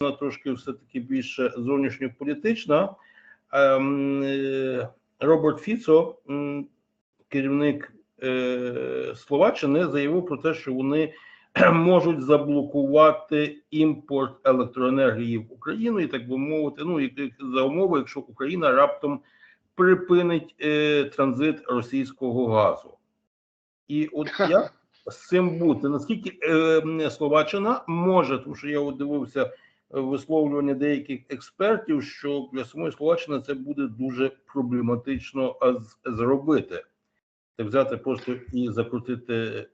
вона трошки все-таки більше зовнішньополітична. Ем, е, Роберт Фіцо, керівник е, Словаччини, заявив про те, що вони можуть заблокувати імпорт електроенергії в Україну, і так би мовити, ну як за умови, якщо Україна раптом припинить е, транзит російського газу. І от як з цим бути? Наскільки е, Словаччина може, тому що я от дивився висловлювання деяких експертів, що для самої Словаччини це буде дуже проблематично зробити. Так взяти просто і закрутити.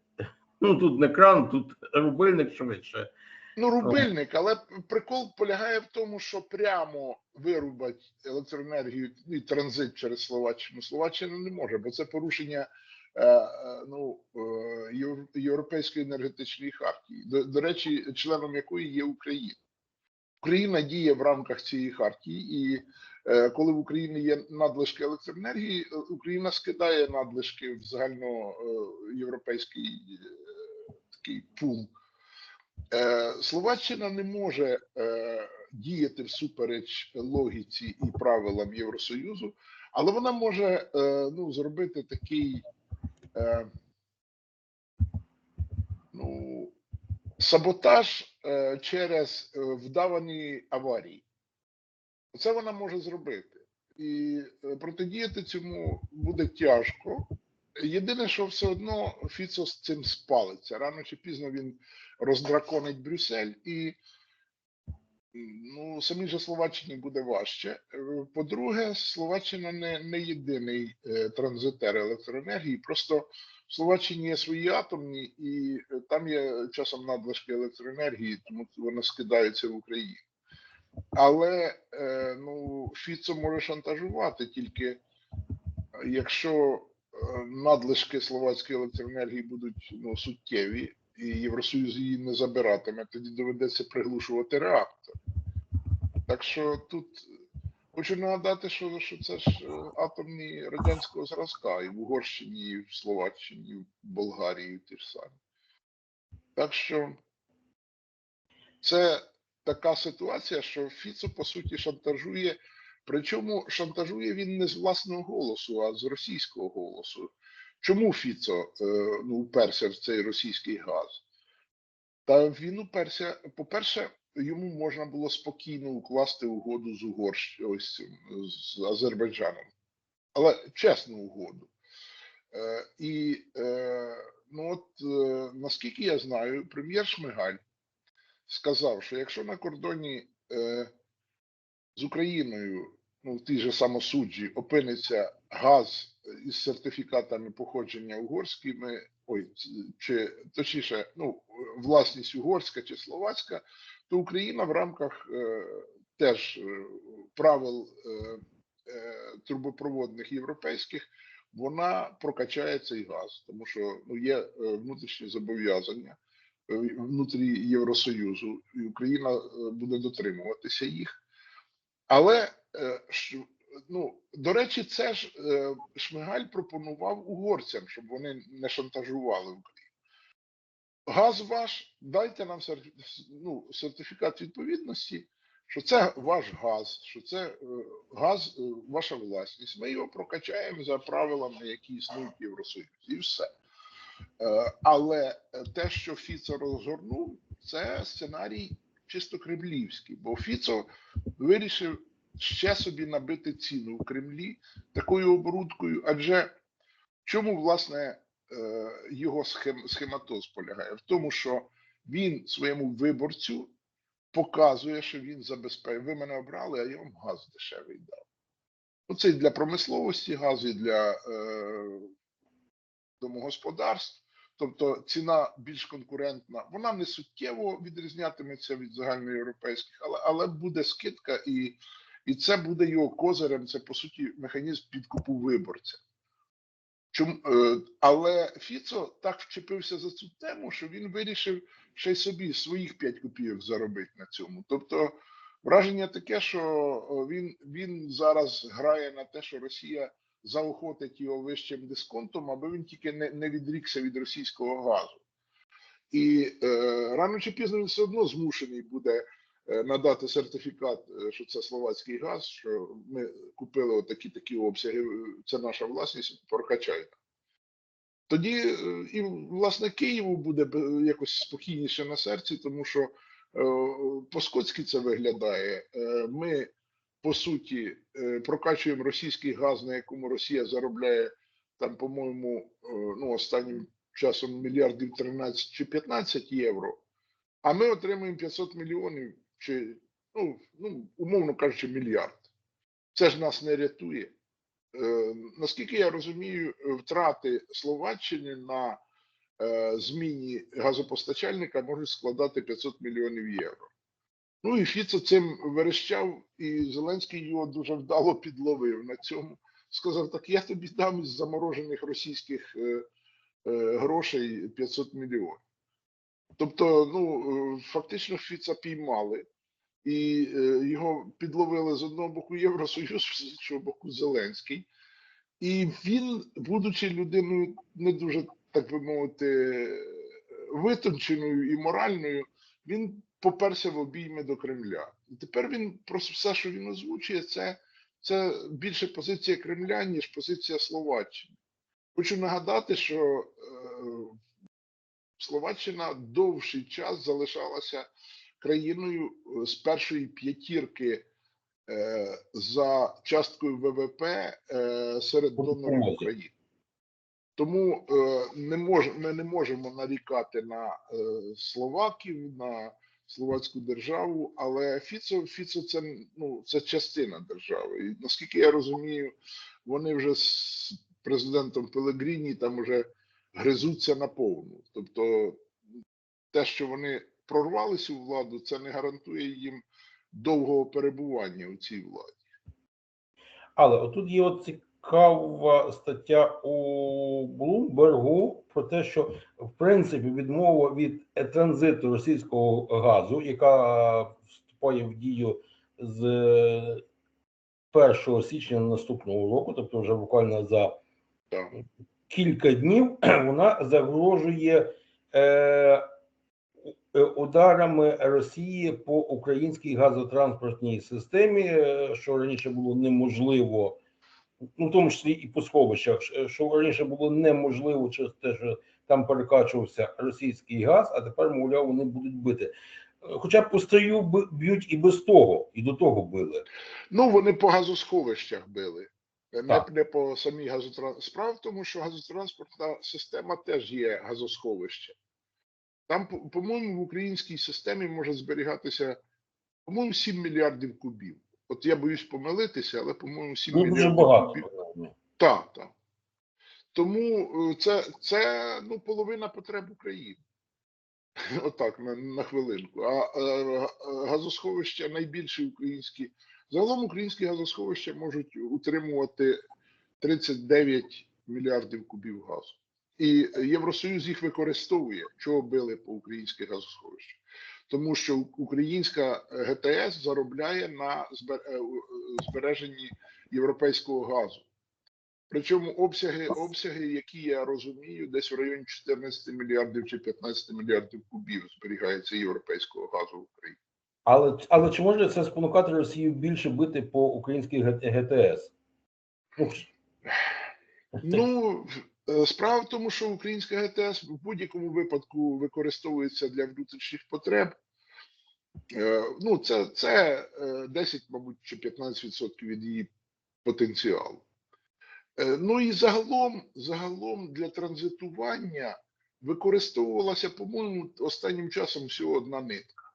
Ну тут не кран, тут рубильник швидше. Ну, рубильник, але прикол полягає в тому, що прямо вирубати електроенергію і транзит через Словаччину. Словаччина не може, бо це порушення е, е, ну, е, Європейської енергетичної хартії, до, до речі, членом якої є Україна. Україна діє в рамках цієї хартії, і е, коли в Україні є надлишки електроенергії, е, Україна скидає надлишки в загальноєвропейський е, такий пул. Е, Словаччина не може е, діяти всупереч логіці і правилам Євросоюзу, але вона може е, ну, зробити такий е, ну, саботаж е, через е, вдавані аварії. Це вона може зробити. І е, протидіяти цьому буде тяжко. Єдине, що все одно Фіцо з цим спалиться. Рано чи пізно він роздраконить Брюссель, і ну, самій же Словаччині буде важче. Е, По-друге, Словаччина не, не єдиний е, транзитер електроенергії. Просто в Словаччині є свої атомні, і е, там є часом надлишки електроенергії, тому вони скидаються в Україну. Але ну, Фіцо може шантажувати тільки якщо надлишки словацької електроенергії будуть ну, суттєві, і Євросоюз її не забиратиме, тоді доведеться приглушувати реактор. Так що тут хочу нагадати, що, що це ж е, атомні радянського зразка і в Угорщині, і в Словаччині, і в Болгарії і ті ж самі. Так що це така ситуація, що Фіцо по суті шантажує. Причому шантажує він не з власного голосу, а з російського голосу. Чому Фіцо е, ну, уперся в цей російський газ? Та він уперся, по-перше, йому можна було спокійно укласти угоду з Угорщ... з Азербайджаном, але чесну угоду. Е, і е, ну от е, наскільки я знаю, прем'єр Шмигаль сказав, що якщо на кордоні е, з Україною, ну в тій же самосуджі, опиниться газ із сертифікатами походження угорськими, ой, чи точніше, ну, власність угорська чи словацька, то Україна в рамках е, теж е, правил е, е, трубопроводних європейських вона прокачає цей газ, тому що ну, є е, внутрішні зобов'язання внутрі Євросоюзу, і Україна буде дотримуватися їх. Але ну, до речі, це ж е, Шмигаль пропонував угорцям, щоб вони не шантажували Україну. Газ ваш, дайте нам ну, сертифікат відповідності, що це ваш газ, що це е, газ, е, ваша власність. Ми його прокачаємо за правилами, які існують в Євросоюзі, і все. Е, Але те, що Фіцо розгорнув, це сценарій чисто кремлівський, бо Фіцо вирішив ще собі набити ціну в Кремлі такою оборудкою. Адже чому власне е, його схем, схематоз полягає? В тому, що він своєму виборцю показує, що він забезпечує. Ви мене обрали, а я вам газ дешевий дав. Ну, це і для промисловості газ, і для е, домогосподарств. Тобто ціна більш конкурентна, вона не суттєво відрізнятиметься від загальноєвропейських, але, але буде скидка, і, і це буде його козирем. Це по суті механізм підкупу виборця. Чому, е, але Фіцо так вчепився за цю тему, що він вирішив ще й собі своїх 5 копійок заробити на цьому. Тобто, враження таке, що він, він зараз грає на те, що Росія заохотить його вищим дисконтом, аби він тільки не, не відрікся від російського газу. І е, рано чи пізно він все одно змушений буде е, надати сертифікат, е, що це словацький газ, що ми купили отакі такі обсяги, е, це наша власність, прокачайте. Тоді е, і власне Києву буде якось спокійніше на серці, тому що е, по-скотськи це виглядає. Е, Ми по суті е, прокачуємо російський газ, на якому Росія заробляє там, по-моєму, е, ну останнім часом мільярдів 13 чи 15 євро. А ми отримуємо 500 мільйонів чи ну, ну умовно кажучи, мільярд. Це ж нас не рятує. Е, наскільки я розумію, втрати Словаччини на е, зміні газопостачальника можуть складати 500 мільйонів євро. Ну і Фіцо цим верещав, і Зеленський його дуже вдало підловив на цьому. Сказав: так я тобі дам із заморожених російських е, е, грошей 500 мільйонів. Тобто, ну е, фактично Фіца піймали, і е, його підловили з одного боку Євросоюз, з іншого боку Зеленський. І він, будучи людиною не дуже, так би мовити, витонченою і моральною, він поперся в обійми до Кремля. І тепер він просто все, що він озвучує, це, це більше позиція Кремля, ніж позиція Словаччини. Хочу нагадати, що е, Словаччина довший час залишалася країною е, з першої п'ятірки е, за часткою ВВП е, серед По донорів. України. Тому е, не мож, ми не можемо нарікати на е, словаків, на словацьку державу, але Фіцо, Фіцо це, ну, це частина держави. І наскільки я розумію, вони вже з президентом Пелегріні там вже гризуться на повну. Тобто те, що вони прорвалися у владу, це не гарантує їм довгого перебування у цій владі. Але отут є от цікава стаття у Блумбергу про те, що в принципі відмова від транзиту російського газу, яка вступає в дію з 1 січня наступного року, тобто вже буквально за. Кілька днів, вона загрожує е, е, ударами Росії по українській газотранспортній системі, е, що раніше було неможливо, ну в тому числі і по сховищах, що раніше було неможливо через те, що там перекачувався російський газ, а тепер, мовляв, вони будуть бити. Хоча по стрію б'ють і без того, і до того били. Ну, вони по газосховищах били. Не, Так. не по самій газотранспортній. Справа в тому, що газотранспортна система теж є газосховище. Там, по- по-моєму, в українській системі може зберігатися, по-моєму, 7 мільярдів кубів. От я боюсь помилитися, але, по-моєму, 7 Ну, дуже мільярдів багато. кубів. Так, так. Тому е, це, це ну, половина потреб України. Отак, на, на хвилинку. А е, га- газосховища найбільші українські. Загалом українські газосховища можуть утримувати 39 мільярдів кубів газу. І Євросоюз їх використовує, чого били по українських газосховищах. Тому що українська ГТС заробляє на е, збереженні європейського газу. Причому обсяги, обсяги, які я розумію, десь в районі 14 мільярдів чи 15 мільярдів кубів зберігається європейського газу в Україні. Але, але чи може це спонукати Росію більше бити по українській ГТС? Ну, Ну е, справа в тому, що українська ГТС в будь-якому випадку використовується для внутрішніх потреб. Е, Ну, це, це е, 10, мабуть, чи 15% від її потенціалу. Е, Ну і загалом, загалом для транзитування використовувалася, по-моєму, останнім часом всього одна нитка.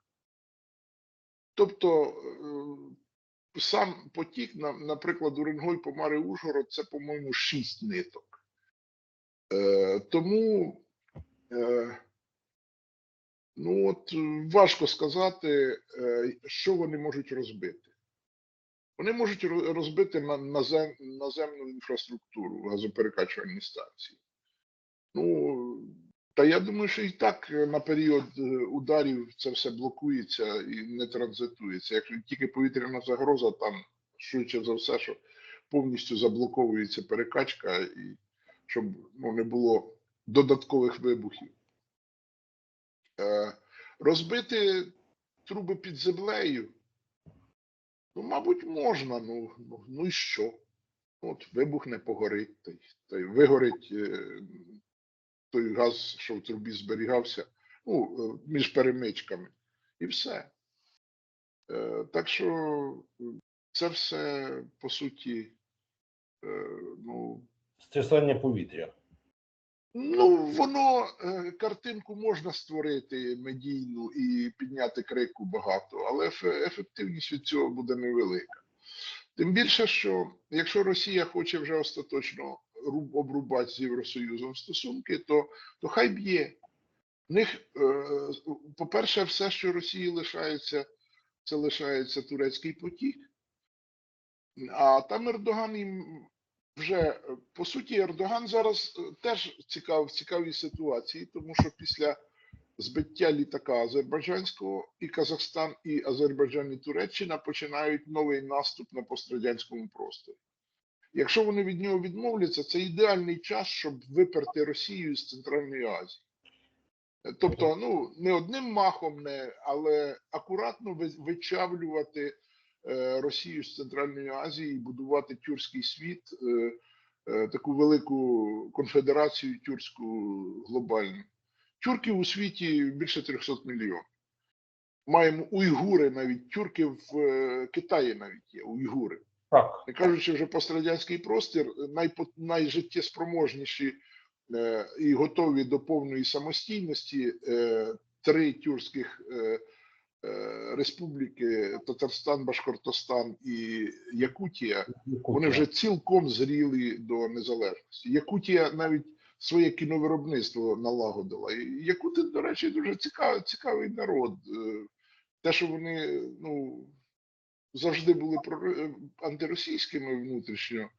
Тобто е, сам потік, на- наприклад, Уренгой Помари Ужгород, це, по-моєму, шість ниток. Е, Тому, е, ну от е, важко сказати, е, що вони можуть розбити. Вони можуть розбити наземну інфраструктуру газоперекачувальні станції. Ну, та я думаю, що і так е, на період е, ударів це все блокується і не транзитується. Якщо тільки повітряна загроза, там швидше за все, що повністю заблоковується перекачка, і щоб ну, не було додаткових вибухів. Е, розбити труби під землею. Ну, мабуть, можна. Ну, ну, ну і що? От вибухне, погорить, та й, та й вигорить е, той газ, що в трубі зберігався, ну, е, між перемичками. І все. Е, так що е, це все, по суті, ну, Стрясання повітря. Ну, воно картинку можна створити медійну і підняти крику багато, але ефективність від цього буде невелика. Тим більше, що якщо Росія хоче вже остаточно обрубати з Євросоюзом стосунки, то, то хай б'є. В них, е, по-перше, все, що Росії лишається, це лишається турецький потік. А там Ердоган їм вже е, по суті Ердоган зараз е, теж цікав, в цікавій ситуації, тому що після збиття літака азербайджанського і Казахстан, і Азербайджан, і Туреччина починають новий наступ на пострадянському просторі. Якщо вони від нього відмовляться, це ідеальний час, щоб виперти Росію з Центральної Азії. Тобто, ну не одним махом, не, але акуратно вичавлювати е, Росію з Центральної Азії і будувати тюркський світ, е, е, таку велику конфедерацію тюркську глобальну. Тюрків у світі більше 300 мільйонів. Маємо уйгури, навіть тюрки в Китаї навіть є уйгури. Так. Не кажучи вже пострадянський простір, найпо- найжиттєспроможніші е, і готові до повної самостійності е, три тюркських е, е, республіки Татарстан, Башкортостан і Якутія, вони вже цілком зріли до незалежності. Якутія навіть своє кіновиробництво налагодила. І Якути, до речі, дуже цікавий, цікавий народ. Е, Те, що вони ну, завжди були прор- антиросійськими внутрішньо,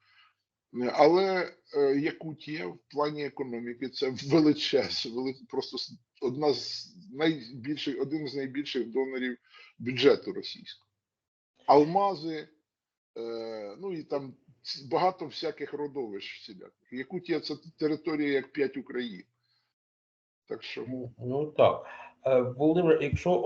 Е, але е, Якутія в плані економіки це величез, вели- просто одна з найбільших, один з найбільших донорів бюджету російського. Алмази, е, ну і там багато всяких родовищ всіляких. Якутія це територія як п'ять Україн. Так що Ну так. Е, Володимир, якщо